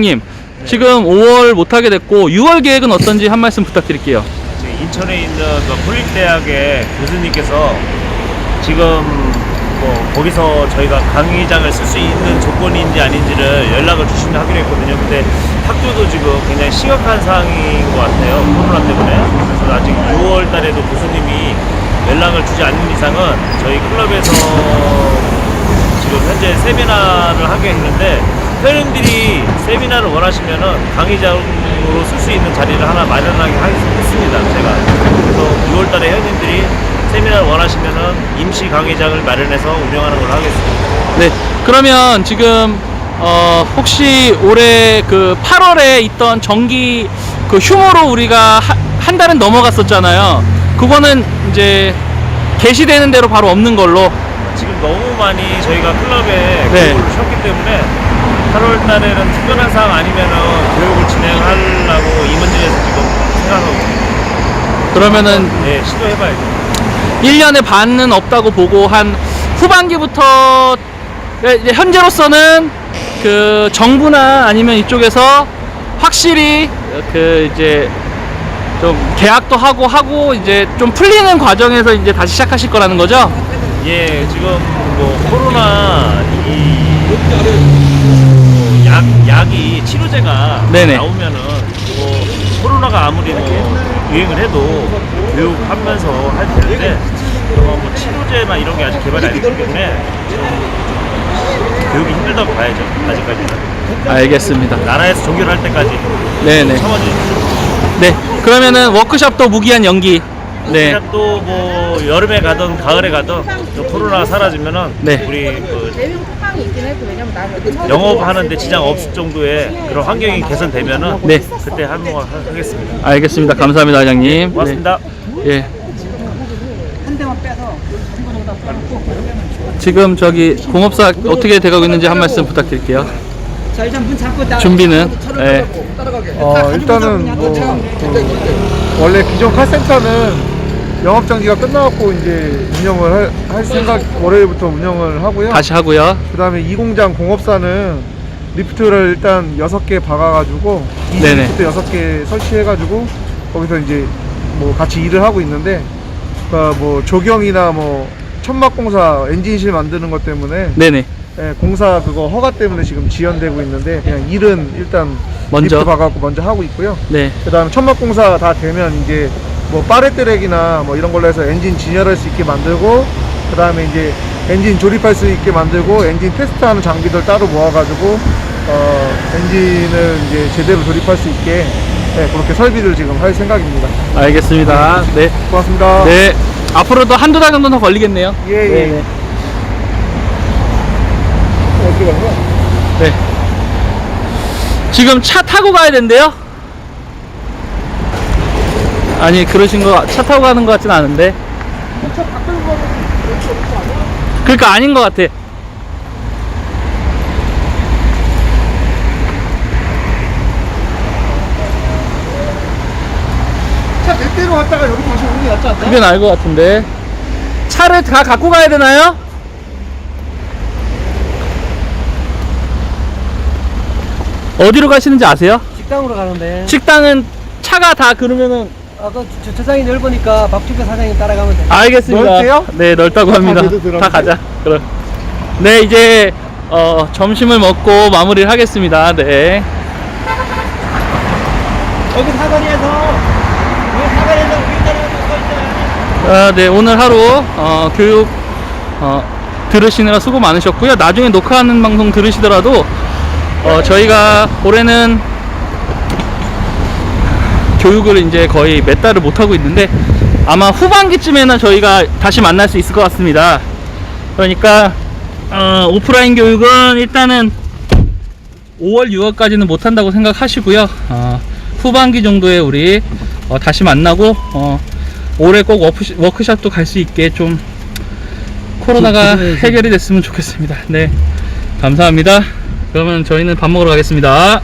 님 지금 5월 못하게 됐고 6월 계획은 어떤지 한 말씀 부탁드릴게요. 지금 인천에 있는 그 폴립대학의 교수님께서 지금 뭐 거기서 저희가 강의장을 쓸 수 있는 조건인지 아닌지를 연락을 주시면 하기로 했거든요. 근데 학교도 지금 굉장히 심각한 상황인 것 같아요. 코로나 때문에. 그래서 아직 6월 달에도 교수님이 연락을 주지 않는 이상은 저희 클럽에서 지금 현재 세미나를 하게 했는데 회원님들이 세미나를 원하시면은 강의장으로 쓸 수 있는 자리를 하나 마련하게 하겠습니다. 제가 그래서 6월달에 회원님들이 세미나를 원하시면은 임시 강의장을 마련해서 운영하는 걸로 하겠습니다. 네. 그러면 지금 어 혹시 올해 그 8월에 있던 정기 그 휴무로 우리가 하- 한 달은 넘어갔었잖아요. 그거는 이제 개시되는 대로 바로 없는 걸로. 지금 너무 많이 저희가 클럽에 네. 교육을 쉬었기 때문에 8월 달에는 특별한 사항 아니면은 교육을 진행하려고 임원진에서 지금 생각하고 있습니다. 그러면은 네, 시도해봐야죠. 1년에 반은 없다고 보고 한 후반기부터 네, 이제 현재로서는 그 정부나 아니면 이쪽에서 확실히 그 이제 좀 계약도 하고 하고 이제 좀 풀리는 과정에서 이제 다시 시작하실 거라는 거죠? 예, 지금 뭐 코로나 이 약, 약이 치료제가 네네. 나오면은 뭐 코로나가 아무리 뭐 유행을 해도 교육하면서 할 텐데 어, 뭐 치료제나 이런 게 아직 개발이 안 됐기 때문에 좀, 좀 교육이 힘들다고 봐야죠. 아직까지는 알겠습니다. 나라에서 종결할 때까지 네네. 참아주십시오. 네. 그러면은 워크숍도 무기한 연기. 네. 또 뭐 여름에 가든 가을에 가든 또 코로나가 사라지면은 네. 우리 그 쿠팡이 있긴 했고 왜냐면 나는 영업하는데 지장 없을 정도의 그런 환경이 개선되면은 네. 그때 한번 하겠습니다. 알겠습니다. 감사합니다, 회장님. 고맙습니다. 네. 예. 지금 저기 공업사 어떻게 돼가고 있는지 한 말씀 부탁드릴게요. 자 일단 문 잡고 나 준비는 예. 어, 일단은 뭐, 그 원래 기존 카센터는 영업 장기가 끝나갖고 이제 운영을 할, 할 생각 월요일부터 운영을 하고요. 다시 하고요. 그다음에 이 공장 공업사는 리프트를 일단 여섯 개 박아가지고 이 네네. 리프트 여섯 개 설치해가지고 거기서 이제 뭐 같이 일을 하고 있는데 그뭐 조경이나 뭐 천막공사 엔진실 만드는 것 때문에 네네. 예, 공사 그거 허가 때문에 지금 지연되고 있는데 그냥 일은 일단 먼저? 리프트 박아갖고 먼저 하고 있고요. 네. 그다음에 천막 공사 다 되면 이제 뭐 빠레트랙이나 뭐 이런 걸로 해서 엔진 진열할 수 있게 만들고 그 다음에 이제 엔진 조립할 수 있게 만들고 엔진 테스트하는 장비들 따로 모아가지고 어 엔진을 이제 제대로 조립할 수 있게 네, 그렇게 설비를 지금 할 생각입니다. 알겠습니다. 네. 고맙습니다. 네. 앞으로도 한두 달 정도 더 걸리겠네요. 예, 예. 네. 가는 거야? 네. 지금 차 타고 가야 된대요? 아니, 그러신 거, 차 타고 가는 것 같진 않은데. 그러니까 아닌 것 같아. 차 100대로 갔다가 여기 다시 오는 게 낫지 않나? 그게 나을 것 같은데. 차를 다 갖고 가야 되나요? 어디로 가시는지 아세요? 식당으로 가는데 식당은 차가 다 그러면은 아까 주차장이 넓으니까 박주표 사장님 따라가면 돼. 알겠습니다. 넓대요? 네, 넓다고 합니다. 그래도 들어가면 다 가자. 그럼. 네, 이제 어, 점심을 먹고 마무리를 하겠습니다. 네. 여기 사거리에서 여기 사거리에서. 아, 네, 오늘 하루 어, 교육 어, 들으시느라 수고 많으셨고요. 나중에 녹화하는 방송 들으시더라도 어, 저희가 올해는 교육을 이제 거의 몇 달을 못 하고 있는데 아마 후반기쯤에는 저희가 다시 만날 수 있을 것 같습니다. 그러니까 어, 오프라인 교육은 일단은 5월, 6월까지는 못 한다고 생각하시고요. 어, 후반기 정도에 우리 어, 다시 만나고 어, 올해 꼭 워크시, 워크샵도 갈 수 있게 좀 코로나가 해결이 됐으면 좋겠습니다. 네, 감사합니다. 그러면 저희는 밥 먹으러 가겠습니다.